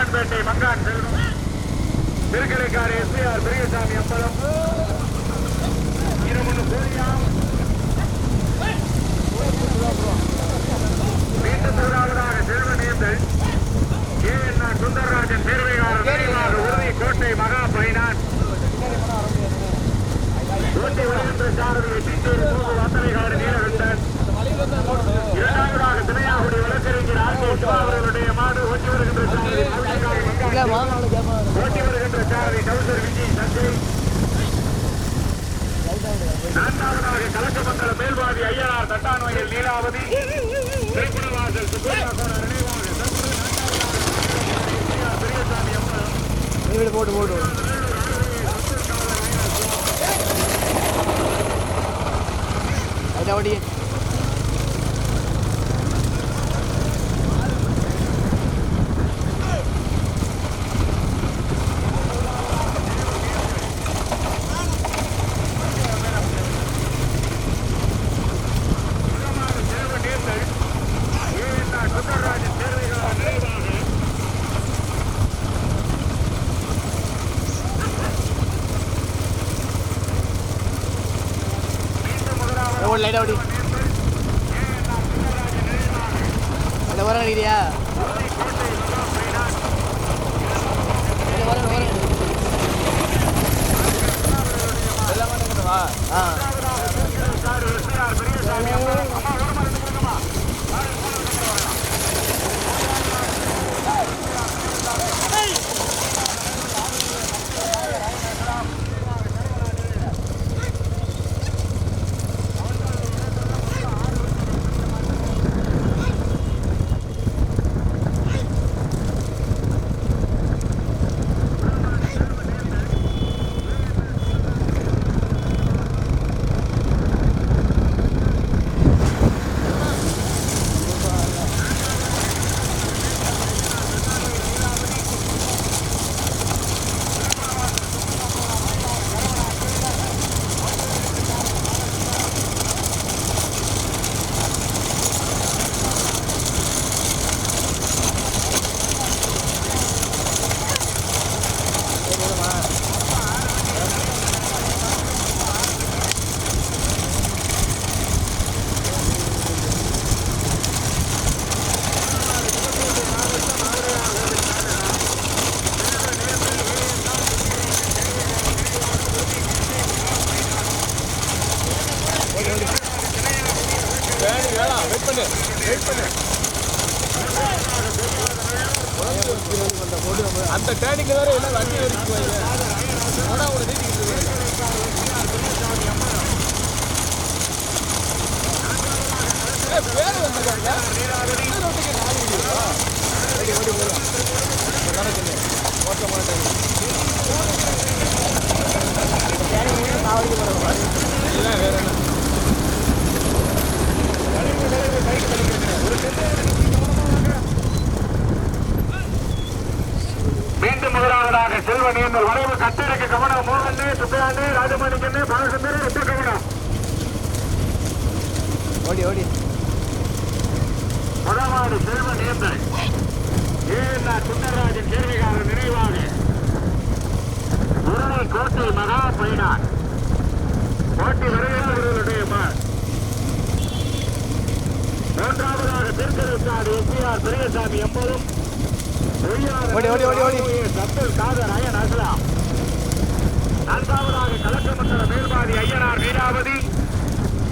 திணையாகுடி மங்கான் செல்வம். Thirukalaikadu SPR Periyasamy அம்பலம் இருமுன்னு கோரியாம். மீண்டும் முதலாவதாக செல்வநேந்தல் K N Sundararajan நேர்மையாளர் நினைவாக உறுதி கோட்டை மகா பைனான் ஓட்டி வருகின்ற சாரதியை தீட்டூர் மூன்று வாசனைகாடு நீலகண்டன். இரண்டாவதாக திணையாகுடி வழக்கறிஞர் ஆர் கே சிவா அவர்களுடைய மாடு ஓட்டி வருகின்ற சாரதி ஓட்டி வருகின்ற சாரதி கவுசர் விஜய் சஞ்சய் நான்காவதாக கலக்கமங்கல மேல்வாதி ஐயனார் தட்டான்வயல் நீலாவதி திருப்பணவாசல் சுப்பையா நினைவாக பெரியசாமி அம்மன் போட்டு போட்டு ஓடி லைட்டாக ஓடி அந்த வர அடிக்கிறியா ஆ சார் எஸ்ஆர் அந்த டேனிங்ல வேற என்ன வண்டி வரைக்கும் ஆனா அவங்க நீட்டிக்கிட்டு பேர் வந்திருக்காங்க. மீண்டும் முதலாவதாக செல்வன் என்ற வரைவு கட்டிடக்கு கவனம். மோகன் சுப்பையாண்டு ராஜமணிக்கண்ணு பாலசுந்தர் ரொம்ப கவனம். ஓடி ஓடி. முதலாவது செல்வன் ஏந்தல் ஏஎன்ஆர் சுந்தரராஜன் கேள்விகாரர் நினைவாக. உருளை கோட்டை மகா பைனான் போட்டி வருகிறவர்களுடைய மார் மூன்றாவதாக திருக்கருத்தாடு எஸ்பிஆர் பெரியசாமி எம்பதும் ஓடி, ஓடி, ஓடி, ஓடி. அப்துல் காதர் அயன் அஸ்லாம். நான்காவதாக கலக்கமண்டல மேல்பாதி ஐயனார் நீராவதி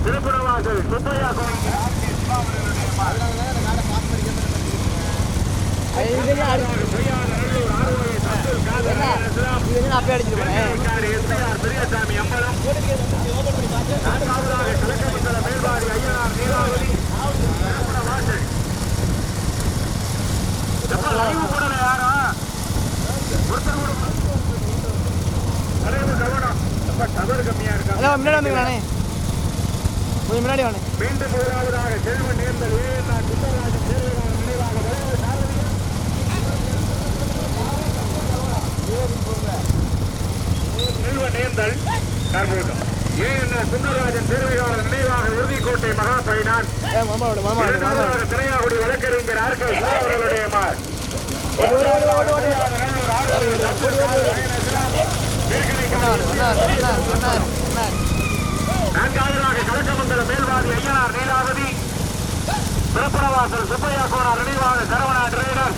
திருப்புணவாசல் சுப்பையா கோயில் அது இதுலயே அடி- பொய்யாத நல்லூர் ஆர்வலை அடிச்சிட்டு போறேன் திருக்காடு எஸ்ஐஆர் பெரியசாமி அம்பலம் நான்காவதாக கலக்கமங்கல மேல்வாடி ஐயனார் நீராவதி திருமண வாசல் எப்ப லைவ் போடல யாரும் ஒருத்தர் கூட தலைவர் கவனம் ரொம்ப டவர் கம்மியா இருக்காங்க அதான் முன்னாடி வந்துக்கலானே கொஞ்சம் முன்னாடி வானே மீண்டும் முதலாவதாக செல்வன் நேர்ந்தல் ஏஎன்ஆர் சுந்தரராஜன் தேர்தலாளர் நினைவாக வளைவு சாரதியா செல்வன் நேர்ந்தல் கார்போட்டம் ஏஎன்ஆர் சுந்தரராஜன் தேர்வையாளர் நினைவாக உறுதிக்கோட்டை மகா இரண்டாவதாக திரையாகுடி வழக்கறிஞர் அவர்களுடைய மார். சொன்னார் சொன்னார் சொன்னார் சொன்னார் சொன்னார் நான்காவதாக கலக்கமங்கல மேல்வாதி ஐயனார் நீலாவதி திருப்பணவாசல் சுப்பையா கோனார் நினைவாக சரவணா டிரைவர்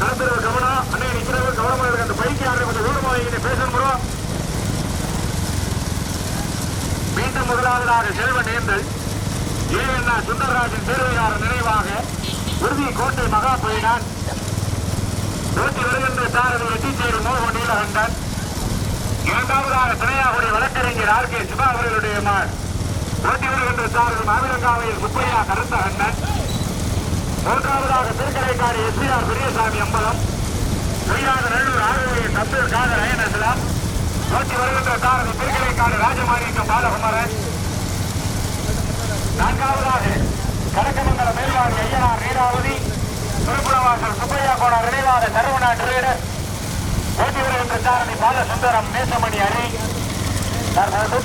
கலந்துருவ கவனம் அண்ணே நிற்கிறவர் கவனமாக இருக்கு அந்த பைக் யாரு கொஞ்சம் தூரமாக வைங்க பேசணும் ப்ரோ மீண்டும் முதலாவதாக செல்வ நேர்ந்தல் ஏஎன்ஆ சுந்தரராஜன் தேர்வையாளர் நினைவாக உறுதி கோட்டை மகா போயினான் நூற்றி வருகின்ற சாரதி எட்டிச்சேரி மோகன் நீலகண்டன். இரண்டாவதாக திரையாகுடி வழக்கறிஞர் ஆர் கே சிவா அவர்களுடைய மார் ஓட்டி வருகின்ற சாரதி மாவிலங்காவையில் சுப்பையா கருத்தகண்ணன் மூன்றாவதாக திருக்கடைக்காடு ஆர் பெரியசாமி அம்பலம். பொய்யாக நல்லூர் ஆறுவையில் தம்பூர் காதர் அயனசலாம். ஓட்டி வருகின்ற சாரதி திருக்கடைக்காடு ராஜமாணிக்கம் பாலகுமரன். நான்காவதாக கலக்கமங்கல மேல்வாடி ஐயனார் நீராவதி திருப்புணவாசல் சுப்பையா கோண நினைவாக சரவணா டிரேடர். ஓட்டி வருகின்ற சாரணி பாலசுந்தரம் நேசமணி அணி. தற்போது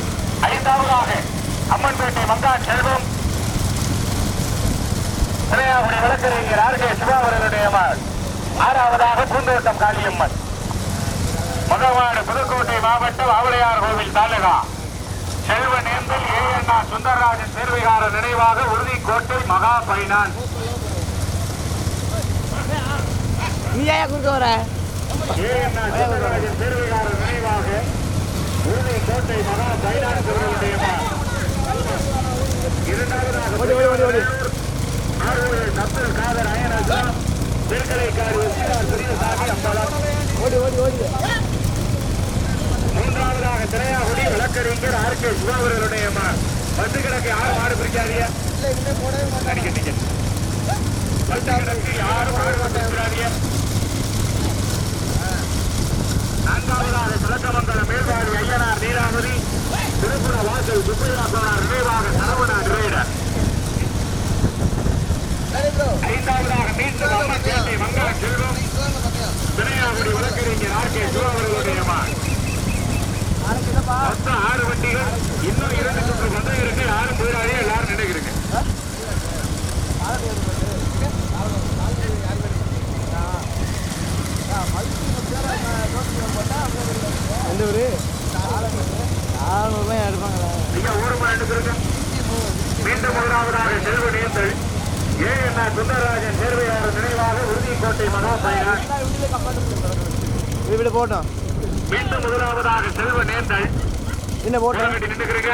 ஐந்தாவதாக அம்மன்பேட்டை மங்கான் செல்வம். திரையாவுடைய வழக்கறிஞர் ஆர்கே சிவாவரனுடைய ஆறாவதாக பூந்தோட்டம் காளியம்மன். மகவாடு புதுக்கோட்டை மாவட்டம் ஆவலையார் கோவில் தாலுகா. செல்வ நேந்தல் ஏஎன்ஆ சுந்தரராஜன் சேர்வைகார நினைவாக உறுதிக்கோட்டை மகா பைனான் நீ ஏன் குறுக்க வர? மூன்றாவதாக திரையாகுடி வழக்கறிஞர் ஆர் கே ம- பத்து கிழக்கு யாரும் மாடு பிடிக்காதீங்க? அடிக்க நீங்க பத்து கிழக்கு யாரும் மாடு பிடிக்காதீங்க? நான்காவதாக சிலக்கமங்கல மேல்வாடி ஐயனார் நீராவதி திருப்புற வாசல் சுப்பையா கோனார் நினைவாக சரவணா டிரைடர். ஐந்தாவதாக மீண்டும் அம்மன்பேட்டை மங்கள செல்வம் திரையாகுடி வழக்கறிஞர் ஆர் கே சிவா மகன் மொத்தம் ஆறு வண்டிகள் இன்னும் இரண்டு சுற்று பந்தம் இருக்கு. யாரும் போயிடாதே எல்லாரும் நினைக்கிறீங்க எந்த ஊரு ஆறுநூறுபாய் எடுப்பாங்களா மீண்டும் முதலாவதாக செல்வ நேர்ந்தல் ஏ என்ன சுந்தரராஜன் சேர்வையாளர் நினைவாக உறுதிக்கோட்டை மனோ பயணம் இது விட போட்டோம். மீண்டும் முதலாவதாக செல்வ நேர்ந்தல் என்ன போட்டோம்? நின்றுக்கிறீங்க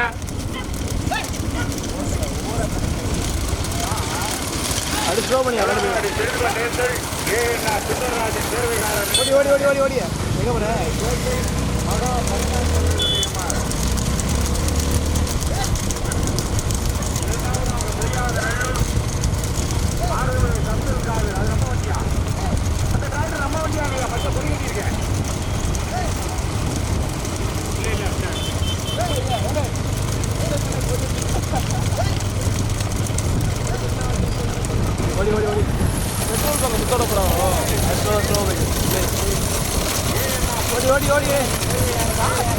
அடுத்து ஸ்லோ பண்ணி ஓடி ஓடி ஓடி ஓடி ஓடி. எங்க போற அந்த டிராக்டர் நம்ம வண்டியா இல்லையா மற்ற பொறி இருக்கேன் ஓடி ஓடி ஓடி பெட்ரோல் பங்க் முத்தோட போடாமோ பெட்ரோல் ஸ்லோ ஓடி ஓடி ஓடி.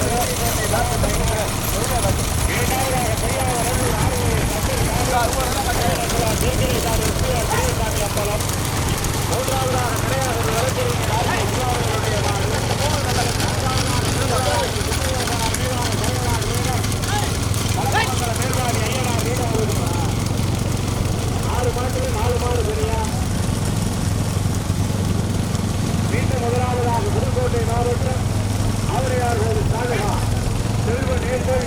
மீண்டும் முதலாவதாக புதுக்கோட்டை மாவட்டம் ஆவரையார் கோவில் தாலுகா செல்வ நேர்கள்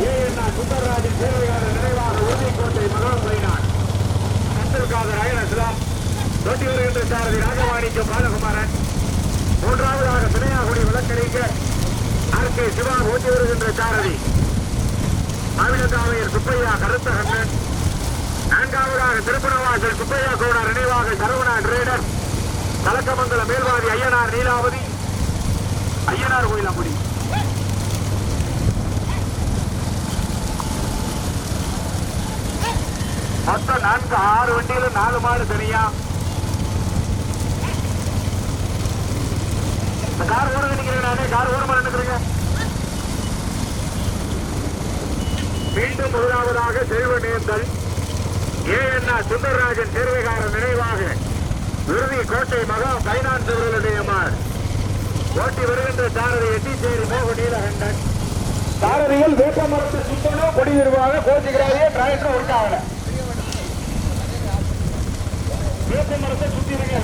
ஏ என் சுந்தரராஜன் சேவையாளர் நினைவாக உறுதிக்கோட்டை மகன் பைனான் அந்தர்காத ராயனசிலாம் தொட்டி வருகின்ற சாரதி ராஜமாணிக்கம் பாலகுமாரன் மூன்றாவதாக பிணையா தனியாகுடி வழக்கறிஞர் ஆர் கே சிவா ஓட்டி வருகின்ற சாரதி மாவிலங்காவையர் சுப்பையா கருத்த கண்ணன் நான்காவதாக திருப்பணவாசல் சுப்பையா கோடார் நினைவாக சரவணா ட்ரேடர் கலக்கமங்கல லீலாவதி ஐயனார் நீலாவதி ஐயனார் கோயிலாங்குடி மொத்தம் நான்கு ஆறு வண்டியில நாலு மாடு தனியா. கார் ஓட நினைக்கிறேன் நானே கார் ஓட நினைக்கிறீங்க மீண்டும் முதலாவதாக செல்வ நேர்ந்தல் ஏ என்ன சுந்தரராஜன் சேர்வைகாரன் நினைவாக. விருதி கோட்டை மகா பைனான்ஸ் அவர்களுடைய மாடு ஓட்டி வருகின்ற சாரதி எட்டிச்சேரி மோக நீலகண்டன். தாரரியில் வேப்ப மரத்து சுத்தணும் கொடி நிர்வாக கோச்சிக்கிறாரே டிராக்டர் ஒர்க் ஆகல வேப்பமரத்தை சுத்தி இருக்க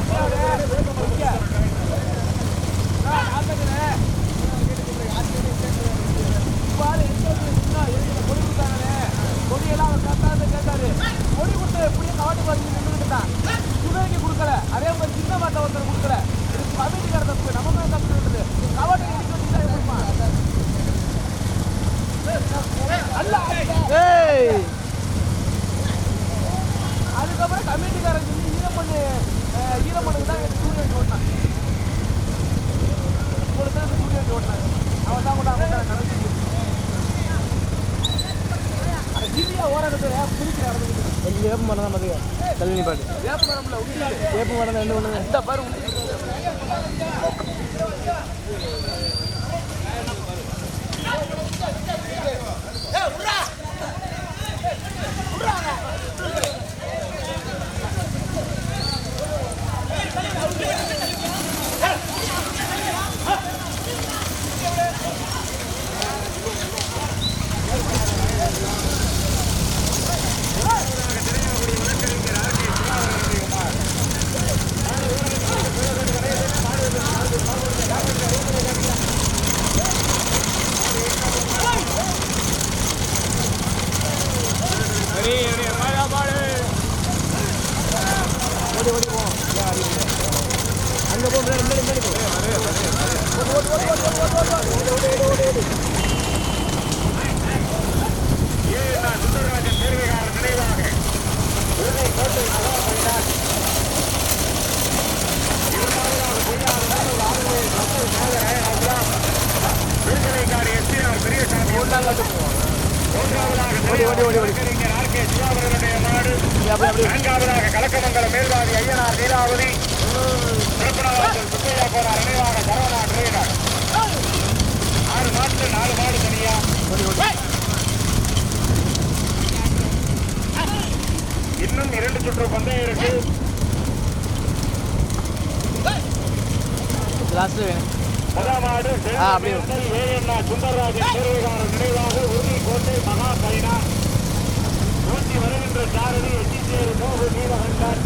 எட்டிச்சேரி மோகு நீலகண்டன்.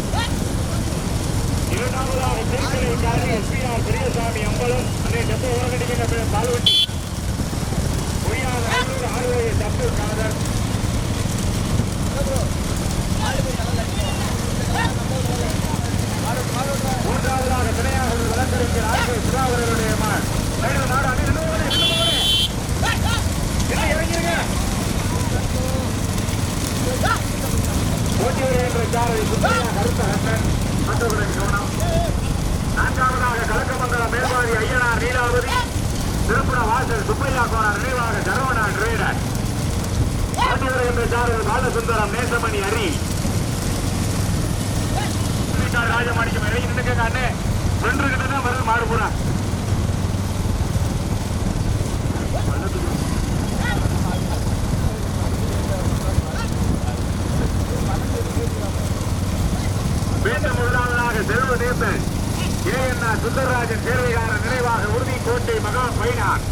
இரண்டாவதாக திருக்கலைக்காரி எஸ்பிஆர் பெரியசாமி அம்பலம். அன்றைய டெப்போ உரகடிக்கின்ற பால்வண்டி பொய்யாத நல்லூர் ஆறுவய தப்பு காதர் மூன்றாவதாக துணையாக வழக்கறிஞர் ஆர்கே சுதாகரனுடைய மகன். வேணும் நாடு அடி நின்று போகணும், நின்று போகணும். என்ன இறங்கிருங்க. ஓட்டி வருகின்ற சாரதி சுப்பையா கருத்த கண்ணன். மற்றவர்களை கவனம். நான்காவதாக கலக்கமங்கலம் மேல்வாதி ஐயனார் நீலாவதி திருப்புர வாசல் சுப்பையா கோனார் நினைவாக சரவணா ட்ரேடர். ஓட்டி வருகின்ற சாரதி பாலசுந்தரம் நேசமணி அரி. வீட்டார் ராஜமாணிக்கம் இறங்கி நின்னுக்கங்க அண்ணே ரெண்டு கிட்ட தான் வருது மாறு பூரா. மீண்டும் முதலாவதாக செல்வ சுந்தரராஜன் நினைவாக உறுதி மகா பைனார்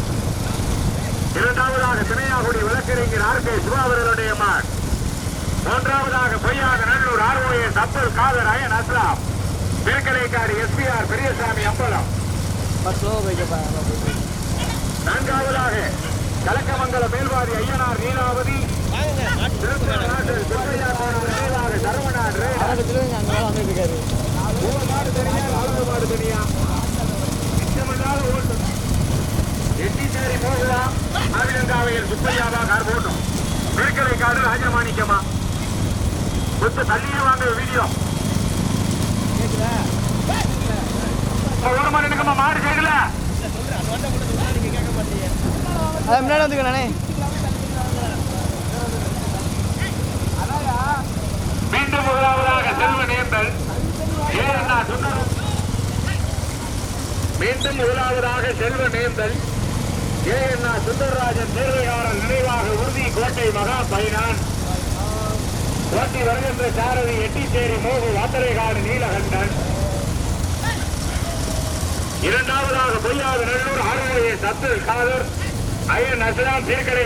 இரண்டாவதாக திணையாகுடி வழக்கறிஞர் ஆர் கே சிவாவர்களுடைய மகன் மூன்றாவதாக பொய்யாக நல்லூர் ஆர்வஎஸ் அப்துல் காதர் அயன் அஸ்லாம். திருக்கலைக்காடு எஸ்பிஆர் பெரியசாமி அம்பலம் நான்காவதாக கலக்கமங்கல மேல்வாரி ஐயனார் நீலாவதி. எட்டிச்சேரி போகலாம் ஆவிலங்காவையில் சுப்பையாவா கார் போட்டோம் திருக்கலைக்காடு ராஜமாணிக்கமா கொஞ்சம் தள்ளியே வாங்க வீடியோ. ஒரு மணி நிற்கமா மாடு கேட்கல அது முன்னாடி வந்துக்க நானே. மீண்டும் முதலாவதாக செல்வ நேர்ந்தல் ஏன்னா சுந்தரம் மீண்டும் முதலாவதாக செல்வ நேர்ந்தல் ஏஎன்ஆ சுந்தரராஜன் தேர்வையாளர் நினைவாக உறுதி கோட்டை மகா பைனான் ஓட்டி வருகின்ற சாரதி எட்டிச்சேரி மோகு வாத்தரைகாடு நீலகண்டன். இரண்டாவதாக பொய்யாத நல்லூர் ஆறுமுறைய சத்துல் காதர் ஐயன் அஸ்லாம் தீர்க்கடை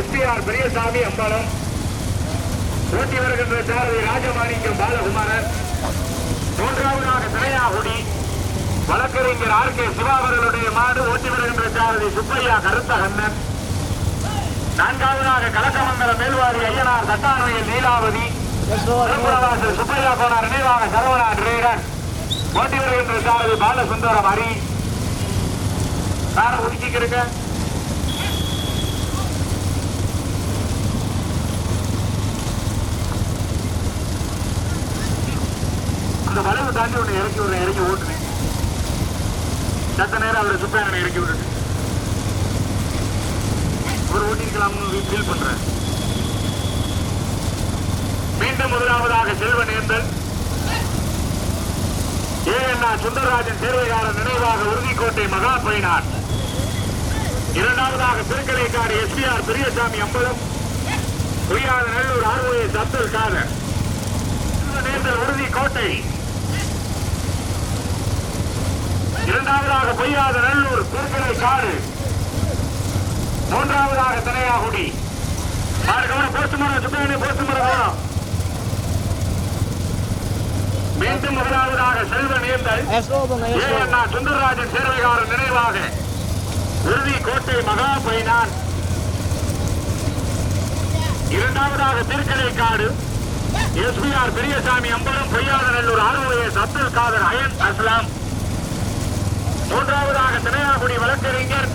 எஸ்பிஆர் பெரியசாமி அம்பலம். ஓட்டி வருகின்ற சாரதி ராஜமாணிக்கம் பாலகுமாரன் மூன்றாவதாக திரையாகுடி வழக்கறிஞர் ஆர் கே சிவாவர்களுடைய மாடு ஓட்டி வருகின்ற சாரதி சுப்பையா கருத்தகண்ணன். நான்காவதாக கலக்கமங்கல மேல்வாரி ஐயனார் தட்டானவையில் லீலாவதி திருப்புறவாசல் சுப்பையா கோனார் நினைவாக சரவணா டிரேடர் போட்டி வருகின்ற சாரதி பாலசுந்தரம் ஹரி காரை ஒதுக்கிக்கிறீங்க அந்த வளைவு தாண்டி ஒன்று இறக்கி விடுறேன் இறக்கி ஓட்டுனேன் சத்த நேரம் அவரை சுப்பையனை இறக்கி விட்டுட்டு ஒரு ஓட்டிருக்கலாம்னு ஃபீல் பண்றேன். மீண்டும் முதலாவதாக செல்வ நேர்ந்தல் ஏஎன்ஆ சுந்தரராஜன் சேர்வையாளர் நினைவாக உறுதிக்கோட்டை மகா பைனார் இரண்டாவதாக Thirukalaikadu S P R Periyasamy Ambalam. Poyyatha Nallur R O S Abdul Kadar. நேர்ந்தல் Uruthi Kottai இரண்டாவதாக பொய்யாத நல்லூர் திருக்கலை காடு. மூன்றாவதாக திரையாகுடி மாடு கவனம் போஸ்ட் மரம் சுப்பிரமணிய போஸ்ட் மரம் மீண்டும் முதலாவதாக செல்வ நேர்ந்தல் ஏஎன்ஆ சுந்தரராஜன் சேர்வைகாரன் நினைவாக. உறுதி கோட்டை மகா பைனான் இரண்டாவதாக திருக்கலைக்காடு எஸ்பிஆர் பெரியசாமி அம்பலம் பொய்யாதநல்லூர் ஆர்வஎஸ் அப்துல் காதர் அயன் அஸ்லாம். மூன்றாவதாக தினையாகுடி வழக்கறிஞர்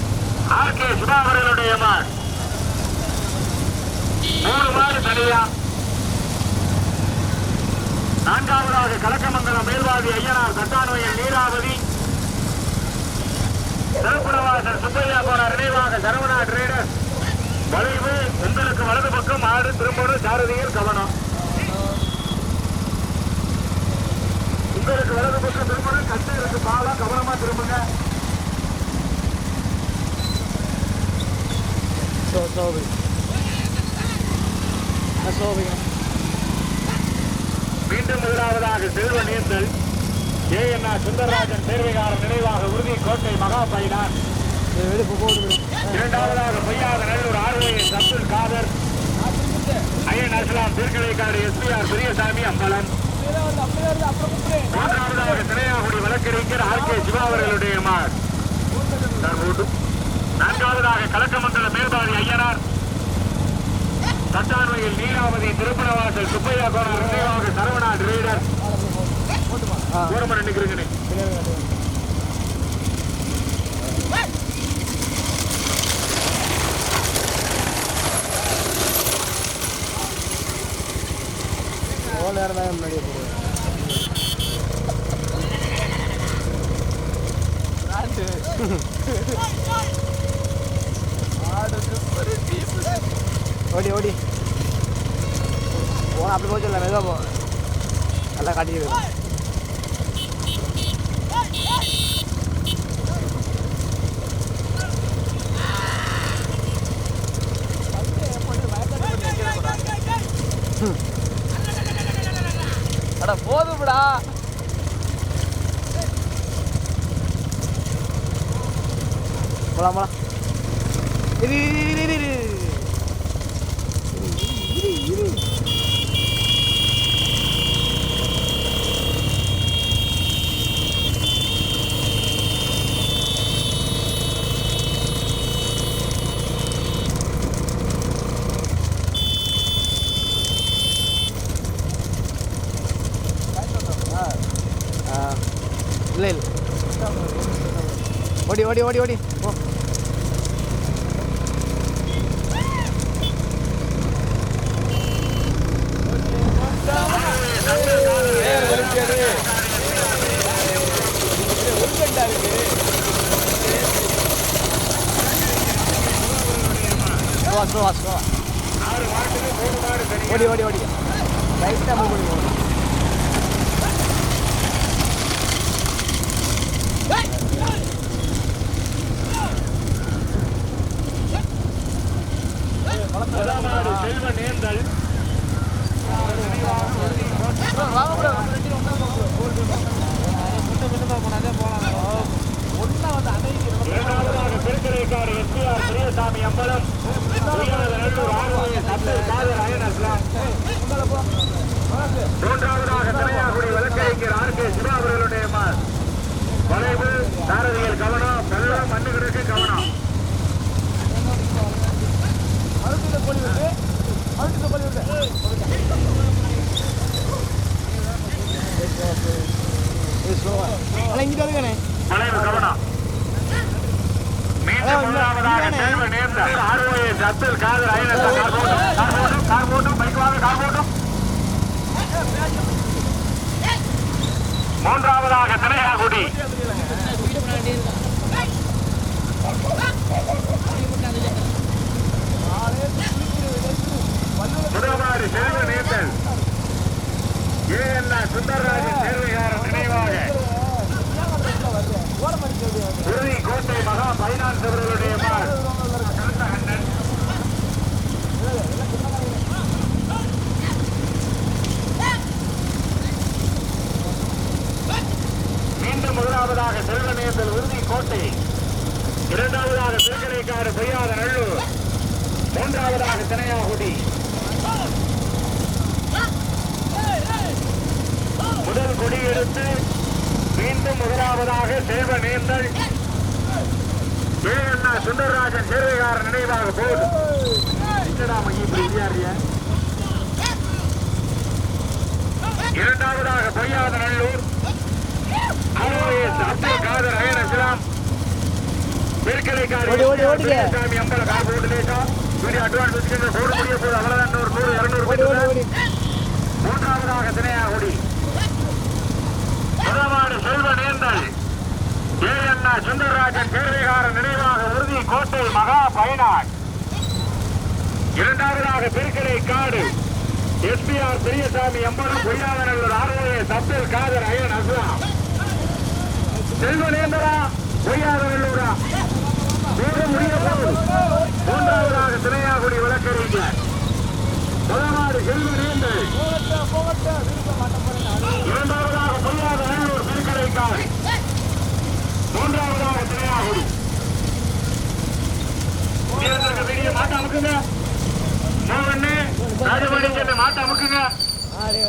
ஆர் கே அவர்களுடைய மார் மூணு மாடு தனியா நான்காவதாக கலக்கமங்கலம் மேல்வாதி ஐயனார் தட்டானோயல் நீராவதி சிறப்புணவாசர் சுப்பையா போனார் நினைவாக சரவணா ட்ரேடர் வளைவு உங்களுக்கு வலது பக்கம் ஆடு திரும்பணும் சாரதியில் கவனம். உங்களுக்கு வலது பக்கம் திரும்பணும் கட்டு இருக்கு பாலா கவனமா திரும்புங்க. சோ சோபி சோபி மீண்டும் முதலாவதாக செல்வ நீந்தல் ஏஎன்ஆ சுந்தரராஜன் சேர்வைகாரன் நினைவாக உறுதி கோட்டை மகா பைனான். வெளுப்பு போடுது. இரண்டாவதாக பொய்யாத நல்லூர் ஆர்வயை அப்துல் காதர் ஐயன் அஸ்லாம் திருக்கலைக்காடு எஸ்பிஆர் பெரியசாமி அம்பலம். மூன்றாவதாக திரையாகுடி வழக்கறிஞர் ஆர் கே சிவா அவர்களுடைய மார். நான்காவதாக கலக்கமண்டல மேல்பாதி ஐயனார். தட்டான்மையில் நீலாவதி திருப்பணவாசல் சுப்பையா கோணர் நினைவாக சரவணா டிரைடர் ஆ தூரமா நின்னுக்கிறீங்கண்ணே எவ்வளோ நேரம் தான் முன்னாடியே போடுவேன் ஓடி ஓடி. போன அப்படி போச்சு இல்லை மெதுவாக போ. நல்லா காட்டிட்டு அட போதும்டா. போலாம் போலாம். ஓடி ஓடி ஓடி ஓடி. ஓ ஓடி ஓடி ஓடி. லைட்டாக போய் அஸ்லாம் உங்களை போ வணக்கம் மூன்றாவதாக திரையாகுடி வழக்கறிஞர் ஆர் கே சிவா அவர்களுடைய வளைவு சாரதிகள் கவனம் வெள்ளம் மண்ணு கிடக்கு கவனம். அழுத்தில போலி விட்டு அழுத்தில போலி விட்டு ஆனால் இங்கிட்ட இருக்கானே வளைவு கவனம். முதலாவதாக தேர்வு நேர்ந்த ஆறுவகை சத்தர் காதர் அயன் கார் போட்டும் கார் போட்டும் கார் போட்டும் பைக் வாங்க. கார் போட்டும் மூன்றாவதாக திரையாகுடி முதலாவது செல்வ நேர்ந்தல் ஏஎன்ஆர் சுந்தரராஜன் சேர்வையாளர் நினைவாக ஓட மாட்டேங்குது உறுதி கோட்டை மகா பைனான்ஸ் அவர்களுடைய மகன் கருத்தகண்ணன் மீண்டும் முதலாவதாக செல்வநேந்தல் உறுதி கோட்டை இரண்டாவதாக திருக்கடைக்காடு பொய்யாத நல்லூர் மூன்றாவதாக தினையாகுடி முதல் கொடி எடுத்து மீண்டும் முதலாவதாக செல்வ நேர்ந்தல் ஏஎன்ஆ சுந்தரராஜன் சேர்வைகாரன் நினைவாக போடு. என்னடா மைய இப்படி இல்லையா இரண்டாவதாக பொய்யாத நல்லூர். அப்துல் காதர் அயன் அஸ்லாம். பெருக்கலைக்காரி அம்பல கார் போட்டு லேசா. வீடியோ அட்வான்ஸ் வச்சுக்கிட்டு போட முடிய போது அவ்வளவுதான் நூறு நூறு இருநூறு மூன்றாவதாக தினையாகுடி முதலாவது செல்வ நேர்ந்தல் வீரண்ணா சுந்தரராஜன் பேரவைகார நினைவாக உறுதி கோட்டை மகா பயனாட் இரண்டாவதாக பெருக்கடை காடு. SPR Periyasamy Ambalam Poyyathanallur R O S சப்தல் Kader Ayyan Aslam. செல்வ நேர்ந்தரா பொய்யாதநல்லூரா முடிய மூன்றாவதாக திரையாகுடி வழக்கறிஞர். முதலாவது செல்வநேந்தர் நேர்ந்தல் போகட்ட போகட்ட விரும்ப மாட்டேன் இரண்டாவதாக பொய்யாத நல்லூர் திருக்கடைக்கார் மூன்றாவதாக திரையாகுடி வீரர்களுக்கு வெளியே மாட்ட அமுக்குங்க மோகன்னு ராஜபாடி சென்று மாட்ட அமுக்குங்க? ஆடே